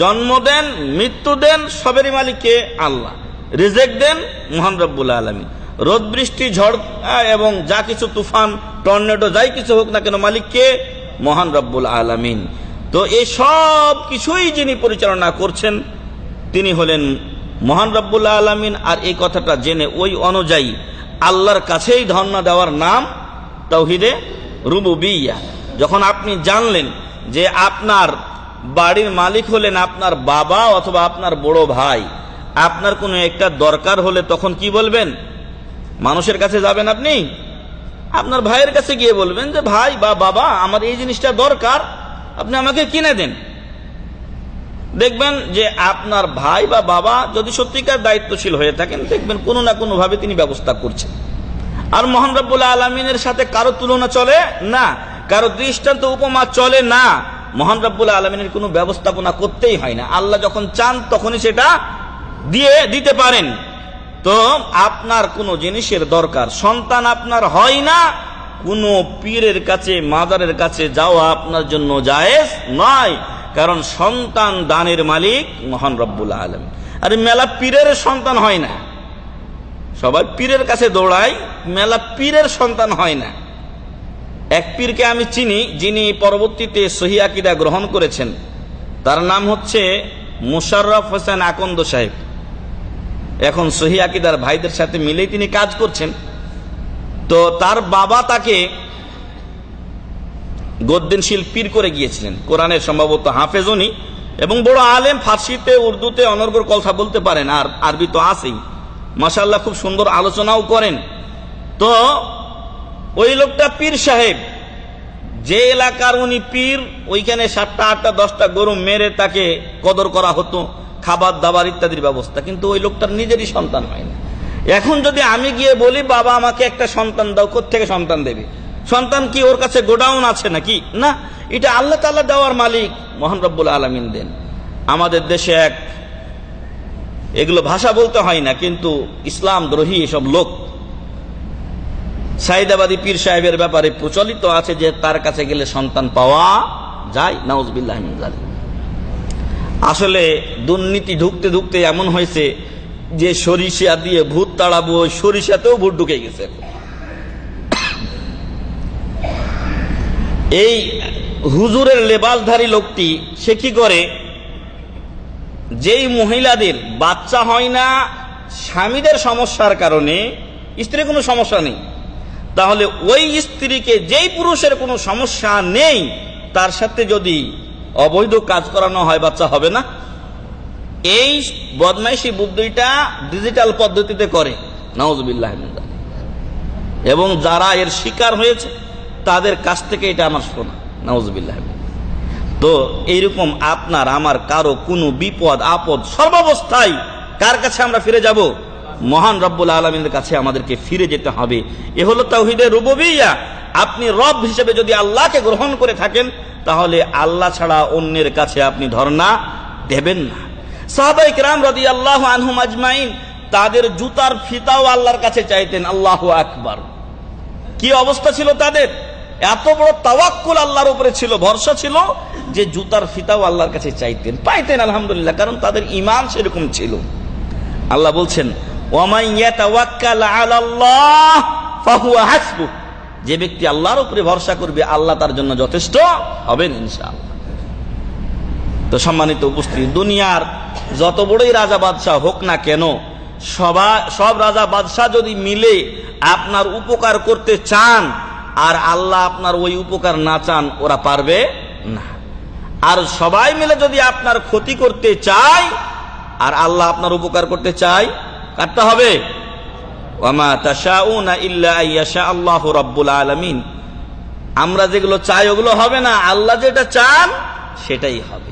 জন্ম দেন, মৃত্যু দেন সবেরই মালিককে আল্লাহ। রিজেক দেন মোহান রব্বুল আলমী রোদ, বৃষ্টি, ঝড় এবং যা কিছু তুফান, টর্নেডো, যাই কিছু হোক না কেন মালিককে মহান রব্বুল আলমিন। তো এই সব কিছুই যিনি পরিচালনা করছেন, তিনি হলেন মহান রব্বুল আলমিন। আর এই কথাটা জেনে ওই অনুযায়ী আল্লাহর কাছেই ধর্ণা দেওয়ার নাম তৌহিদে রুবুবিয়া। যখন আপনি জানলেন যে আপনার বাড়ির মালিক হলেন আপনার বাবা অথবা আপনার বড় ভাই। আপনার কোনো একটা দরকার হলে তখন কি বলবেন? মানুষের কাছে যাবেন আপনি? আপনার ভাইয়ের কাছে গিয়ে বলবেন যে, ভাই বা বাবা, আমার এই জিনিসটা দরকার, আপনি আমাকে কিনে দেন। দেখবেন যে আপনার ভাই বা বাবা যদি সত্যিকার দায়িত্বশীল হয়ে থাকেন, দেখবেন কোনো না কোনো ভাবে তিনি ব্যবস্থা করছেন। আর মোহান আলমিনের সাথে কারও তুলনা চলে না, কারও দৃষ্টান্ত উপমা চলে না। মোহান রব্বুল্লাহ আলমিনের কোনো ব্যবস্থাপনা করতেই হয় না। আল্লাহ যখন চান, তখনই সেটা দিয়ে দিতে পারেন। তো আপনার কোনো জিনিসের দরকার, সন্তান আপনার হয় না, কোনো পীরের কাছে, মাদারের কাছে যাওয়া আপনার জন্য জায়েজ নয়, কারণ সন্তান দানের মালিক মহান রব্বুল আলম আরে মেলা পীরের সন্তান হয় না। সবাই পীরের কাছে দৌড়ায়, মেলা পীরের সন্তান হয় না। এক পীরকে আমি চিনি, যিনি পরবর্তীতে সহি আকিদা গ্রহণ করেছেন। তার নাম হচ্ছে মুশাররফ হোসেন আকন্দ সাহেব। এখন সহি আকিদার ভাইদের সাথে মিলেই তিনি কাজ করছেন। তো তার বাবা তাকে গদ্দিনশীল পীর করে গিয়েছিলেন। কোরআনের সম্ভবত হাফেজ উনি। এবং বড় আলেম, ফার্সিতে, উর্দুতে অনর্গর কথা বলতে পারেন, আর আরবি তো আছেই। মাসাল্লাহ খুব সুন্দর আলোচনাও করেন। তো ওই লোকটা পীর সাহেব। যে এলাকার উনি পীর, ওইখানে সাতটা, আটটা, দশটা গরু মেরে তাকে কদর করা হতো, খাবার, দাবার ইত্যাদির ব্যবস্থা। কিন্তু ওই লোকটার নিজেরই সন্তান হয় না এখন যদি আমি গিয়ে বলি, বাবা, আমাকে একটা সন্তান দাও থেকে সন্তান দেবে? সন্তান কি ওর কাছে গোডাউন আছে নাকি? না, এটা আল্লাহ তাল্লাহ দেওয়ার মালিক মোহান রব্বুল আলমিন দেন। আমাদের দেশে এক, এগুলো ভাষা বলতে হয় না, কিন্তু ইসলাম দ্রোহী এসব লোক। সাইদাবাদী পীর সাহেবের ব্যাপারে প্রচলিত আছে যে তার কাছে গেলে সন্তান পাওয়া যায়, নাউজবিল্লাহ আসলে দুর্নীতি ঢুকতে ঢুকতে এমন হয়েছে যে সরিষা দিয়ে ভূত তাড়াবো সরিষাতেও ভূত ঢুকে গেছে। এই হুজুরের লেবাসধারী লোকটি, সে কি করে? যেই মহিলাদের বাচ্চা হয় না, স্বামীদের সমস্যার কারণে, স্ত্রীর কোনো সমস্যা নেই। তাহলে ওই স্ত্রীকে যেই পুরুষের কোনো সমস্যা নেই, তার সাথে যদি অবৈধ কাজ করানো হয়, বাচ্চা হবে না। এই বদমাইশি বুদ্ধিটা ডিজিটাল পদ্ধতিতে করে। নওয়াজবিল্লাহ এবং যারা এর শিকার হয়েছে, তাদের কাছ থেকে এটা আমার শোনা। নওয়াজবিল্লাহ তো এইরকম আপনার, আমার, কারও কোনো বিপদ, আপদ সর্বাবস্থায় কার কাছে আমরা ফিরে যাব? মহান রব্বুল আলমিনের কাছে আমাদেরকে ফিরে যেতে হবে। এ হলো তাহিদের রুববিয়া আপনি রব হিসেবে যদি আল্লাহকে গ্রহণ করে থাকেন, তাহলে আল্লাহ ছাড়া অন্যের কাছে আপনি ধর্ণা দেবেন না। সাহাবাই কিরাম রদি আল্লাহ আনহুম আজমাইন, তাদের জুতার ফিতাও আল্লাহর কাছে চাইতেন, আল্লাহ আকবার। কি অবস্থা ছিল তাদের? এত বড় তাওয়াক্কুল আল্লাহর উপরে ছিল, ভরসা ছিল যে জুতার ফিতাও আল্লাহর কাছে চাইতেন, পাইতেন আলহামদুলিল্লাহ, কারণ তাদের ইমান সেরকম ছিল। আল্লাহ বলছেন যে ব্যক্তি আল্লাহর উপরে ভরসা করবে, আল্লাহ তার জন্য যথেষ্ট হবেন ইনশাআল্লাহ। তো সম্মানিত উপস্থিত, দুনিয়ার যত বড়ই রাজা বাদশাহ হোক না কেন, সবা, সব রাজা বাদশাহ যদি মিলে আপনার উপকার করতে চান, আর আল্লাহ আপনার ওই উপকার না চান, ওরা পারবে না। আর সবাই মিলে যদি আপনার ক্ষতি করতে চায়, আর আল্লাহ আপনার উপকার করতে চায় কাটতে হবে। ইল্লা আমরা যেগুলো চাই ওগুলো হবে না আল্লাহ যেটা চান সেটাই হবে।